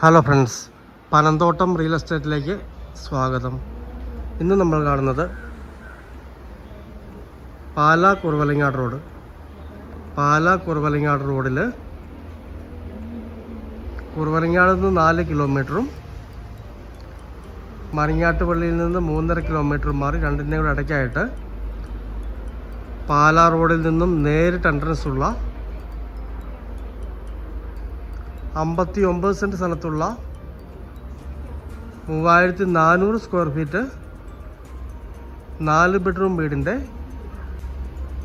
Hello friends Panamthottam real എസ്റ്റേറ്റിലേക്ക് സ്വാഗതം. ഇന്ന് നമ്മൾ കാണുന്നത് പാലാ കുറുവലിങ്ങാട് റോഡ്. പാലാ കുറുവലിങ്ങാട് റോഡിൽ കുറുവലിങ്ങാട് നിന്ന് നാല് കിലോമീറ്ററും മറിഞ്ഞാട്ടുപള്ളിയിൽ നിന്ന് മൂന്നര കിലോമീറ്ററും മാറി രണ്ടിന്റെ കൂടെ ഇടയ്ക്കായിട്ട് പാലാ റോഡിൽ നിന്നും നേരിട്ട് എൻട്രൻസ് ഉള്ള അമ്പത്തി ഒമ്പത് സെന്റ് സ്ഥലത്തുള്ള മൂവായിരത്തി നാനൂറ് സ്ക്വയർ ഫീറ്റ് നാല് ബെഡ്റൂം വീടിന്റെ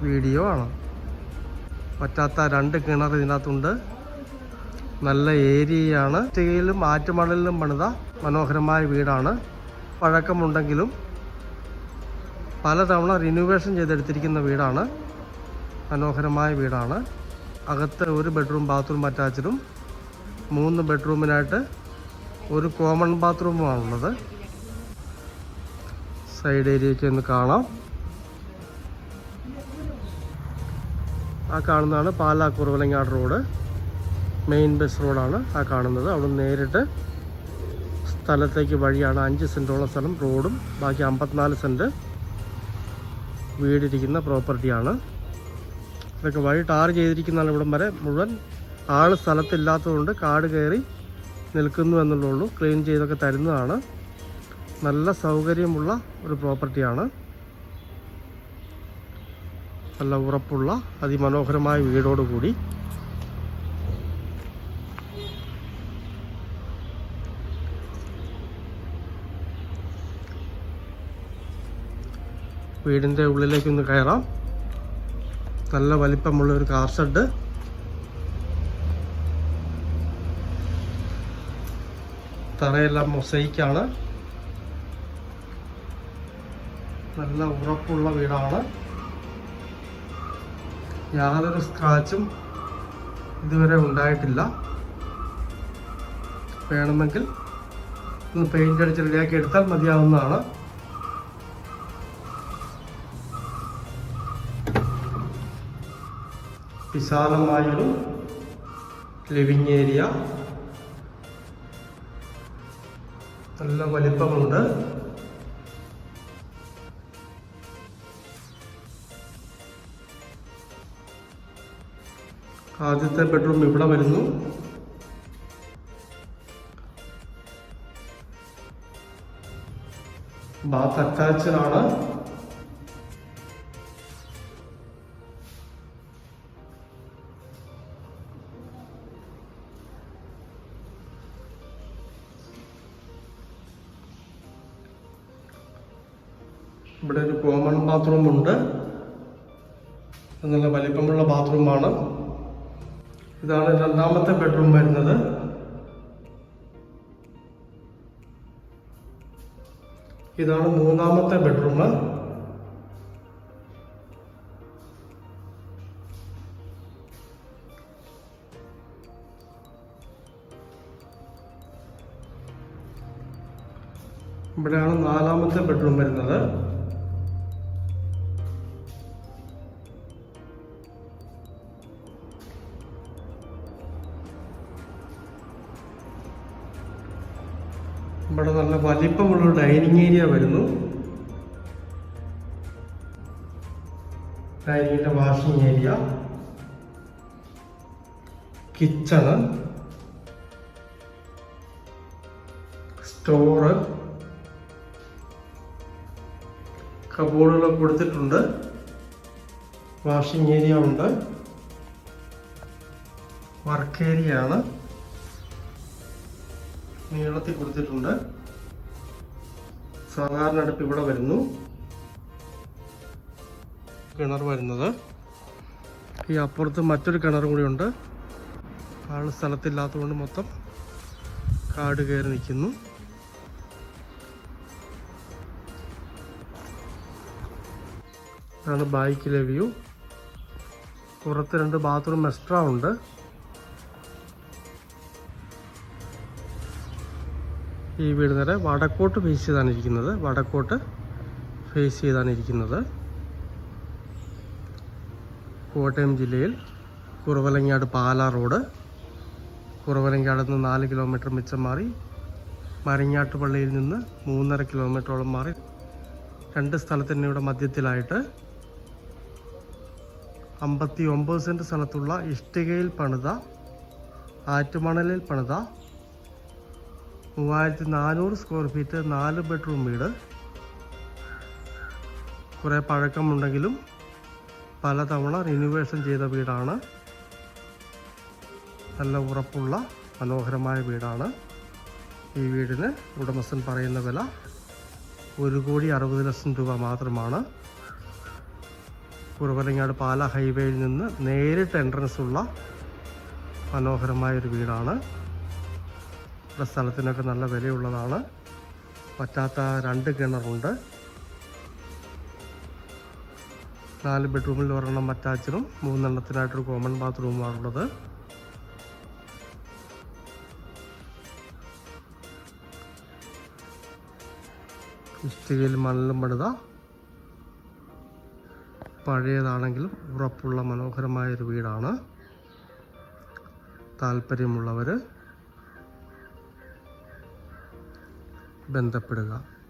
വീഡിയോ ആണ്. പറ്റാത്ത രണ്ട് കിണർ ഇതിനകത്തുണ്ട്. നല്ല ഏരിയയാണ്. ഇഷ്ടികയിലും ആറ്റുമണലിലും പണിത മനോഹരമായ വീടാണ്. പഴക്കമുണ്ടെങ്കിലും പലതവണ റിനോവേഷൻ ചെയ്തെടുത്തിരിക്കുന്ന വീടാണ്. മനോഹരമായ വീടാണ്. അകത്ത് ഒരു ബെഡ്റൂം ബാത്റൂം അറ്റാച്ചഡും മൂന്ന് ബെഡ്റൂമിനായിട്ട് ഒരു കോമൺ ബാത്റൂമുമാണുള്ളത്. സൈഡ് ഏരിയയ്ക്ക് ഒന്ന് കാണാം. ആ കാണുന്നതാണ് Pala Kuravilangad road. Main bus റോഡാണ് ആ കാണുന്നത്. അവിടെ നേരിട്ട് സ്ഥലത്തേക്ക് വഴിയാണ് അഞ്ച് സെന്റോളം സ്ഥലം റോഡും ബാക്കി അമ്പത്തിനാല് സെന്റ് വീടിരിക്കുന്ന പ്രോപ്പർട്ടിയാണ്. ഇതൊക്കെ വഴി ടാർ ചെയ്തിരിക്കുന്നതാണ് ഇവിടം വരെ മുഴുവൻ. ആൾ സ്ഥലത്തില്ലാത്തതുകൊണ്ട് കാട് കയറി നിൽക്കുന്നു എന്നുള്ളൂ ക്ലീൻ ചെയ്തൊക്കെ തരുന്നതാണ്. നല്ല സൗകര്യമുള്ള ഒരു പ്രോപ്പർട്ടിയാണ് നല്ല ഉറപ്പുള്ള അതിമനോഹരമായ വീടോടുകൂടി വീടിന്റെ ഉള്ളിലേക്കൊന്ന് കയറാം. നല്ല വലിപ്പമുള്ള ഒരു കാർ ഷെഡ്. തറയെല്ലാം മൊസൈക്കാണ്. നല്ല ഉറപ്പുള്ള വീടാണ്. യാതൊരു സ്ക്രാച്ചും ഇതുവരെ ഉണ്ടായിട്ടില്ല. വേണമെങ്കിൽ ഒന്ന് പെയിന്റ് അടിച്ച് റെഡിയാക്കി എടുത്താൽ മതിയാവുന്നതാണ്. വിശാലമായൊരു ലിവിങ് ഏരിയ നല്ല വലിപ്പമുണ്ട്. ആദ്യത്തെ ബെഡ്റൂം ഇവിടെ വരുന്നു. ബാത്ത് അറ്റാച്ച്ഡ് ആണ്. ഇവിടെ ഒരു കോമൺ ബാത്റൂം ഉണ്ട്. ഇത് നല്ല വലിപ്പമുള്ള ബാത്റൂമാണ് ഇതാണ് രണ്ടാമത്തെ ബെഡ്റൂം വരുന്നത്. ഇതാണ് മൂന്നാമത്തെ ബെഡ്റൂം ഇവിടെയാണ് നാലാമത്തെ ബെഡ്റൂം വരുന്നത്. ഇവിടെ നല്ല വലിപ്പമുള്ള ഡൈനിങ് ഏരിയ വരുന്നു. ഡൈനിങ്ങിന്റെ വാഷിംഗ് ഏരിയ. കിച്ചണ്. സ്റ്റോറ്. കബോർഡുകൾ കൊടുത്തിട്ടുണ്ട്. വാഷിംഗ് ഏരിയ ഉണ്ട്. വർക്ക് ഏരിയ ആണ്. നീളത്തിൽ കൊടുത്തിട്ടുണ്ട്. സാധാരണ അടുപ്പ് ഇവിടെ വരുന്നു. കിണർ വരുന്നത്. ഈ അപ്പുറത്ത് മറ്റൊരു കിണർ കൂടിയുണ്ട് ആൾ സ്ഥലത്തില്ലാത്തതുകൊണ്ട് മൊത്തം കാട് കയറി നിൽക്കുന്നു. ഇതാണ് ബാക്കിലെ വ്യൂ. പുറത്ത് രണ്ട് ബാത്റൂം എക്സ്ട്രാ ഉണ്ട്. ഈ വീട് നേരെ വടക്കോട്ട് ഫേസ് ചെയ്താണ് ഇരിക്കുന്നത്. വടക്കോട്ട് ഫേസ് ചെയ്താണ് ഇരിക്കുന്നത്. കോട്ടയം ജില്ലയിൽ കുറവലങ്ങാട് പാലാ റോഡ്. കുറവലങ്ങാട് നിന്ന് നാല് കിലോമീറ്റർ മിച്ചം മാറി മരങ്ങാട്ടുപള്ളിയിൽ നിന്ന് മൂന്നര കിലോമീറ്ററോളം മാറി രണ്ട് സ്ഥലത്തിന്റെ ഇവിടെ മധ്യത്തിലായിട്ട് അമ്പത്തി ഒമ്പത് സെന്റ് സ്ഥലത്തുള്ള ഇഷ്ടികയിൽ പണിത ആറ്റുമണലിൽ പണിത മൂവായിരത്തി നാനൂറ് സ്ക്വയർ ഫീറ്റ് നാല് ബെഡ്റൂം വീട്. കുറേ പഴക്കമുണ്ടെങ്കിലും പലതവണ റിനുവേഷൻ ചെയ്ത വീടാണ്. നല്ല ഉറപ്പുള്ള മനോഹരമായ വീടാണ്. ഈ വീടിന് ഉടമസ്ഥൻ പറയുന്ന വില ഒരു കോടി അറുപത് ലക്ഷം രൂപ മാത്രമാണ്. കുറവലങ്ങാട് പാല ഹൈവേയിൽ നിന്ന് നേരിട്ട് എൻട്രൻസ് ഉള്ള മനോഹരമായ ഒരു വീടാണ്. ഇവിടെ സ്ഥലത്തിനൊക്കെ നല്ല വിലയുള്ളതാണ്. പറ്റാത്ത രണ്ട് കിണറുണ്ട്. നാല് ബെഡ്റൂമിൽ ഒരെണ്ണം അറ്റാച്ചഡും മൂന്നെണ്ണത്തിനായിട്ടൊരു കോമൺ ബാത്റൂമാണുള്ളത് ഇഷ്ടികയിൽ മണലും പണിത. പഴയതാണെങ്കിലും ഉറപ്പുള്ള മനോഹരമായൊരു വീടാണ്. താല്പര്യമുള്ളവർ ബന്ധപ്പെടുക.